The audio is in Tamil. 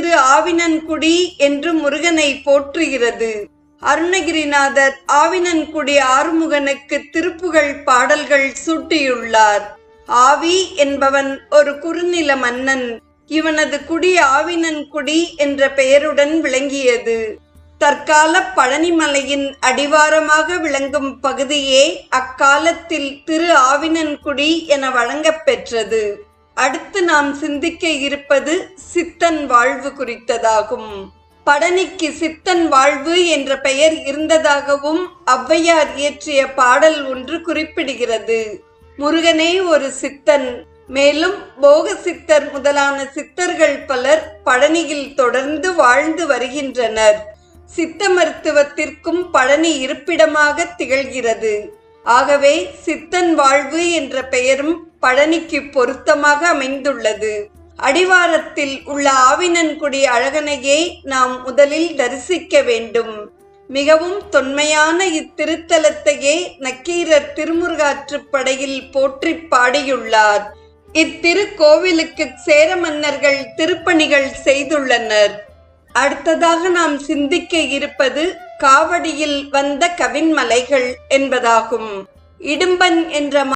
திரு ஆவினன்குடி என்று முருகனை போற்றுகிறது. அருணகிரிநாதர் ஆவினன்குடி ஆறுமுகனுக்கு திருப்புகழ் பாடல்கள் சூட்டியுள்ளார். ஆவி என்பவன் ஒரு குறுநில மன்னன். இவனது குடி ஆவினன்குடி என்ற பெயருடன் விளங்கியது. தற்கால பழனிமலையின் அடிவாரமாக விளங்கும் பகுதியே அக்காலத்தில் திரு ஆவினன்குடி என வழங்கப் பெற்றது. அடுத்து நாம் சிந்திக்க இருப்பது சித்தன் வாழ்வு குறித்ததாகும். பழனிக்கு சித்தன் வாழ்வு என்ற பெயர் இருந்ததாகவும் ஔவையார் இயற்றிய பாடல் ஒன்று குறிப்பிடுகிறது. முருகனே ஒரு சித்தன். மேலும் போக சித்தர் முதலான சித்தர்கள் பலர் பழனியில் தொடர்ந்து வாழ்ந்து வருகின்றனர். சித்த மருத்துவத்திற்கும் பழனி இருப்பிடமாக திகழ்கிறது. ஆகவே சித்தன் வாழ்வு என்ற பெயரும் பழனிக்கு பொருத்தமாக அமைந்துள்ளது. அடிவாரத்தில் உள்ள ஆவினன்குடி அழகனையே நாம் முதலில் தரிசிக்க வேண்டும். மிகவும் தொன்மையான இத்திருத்தலத்தையே நக்கீரர் திருமுருகாற்றுப்படையில் போற்றி பாடியுள்ளார். இத்திருக்கோவிலுக்கு சேர மன்னர்கள் திருப்பணிகள் செய்துள்ளனர். அடுத்ததாக நாம் சிந்திக்க இருப்பது காவடியில் வந்த கவின்மலைகள் என்பதாகும். இடும்பன் என்ற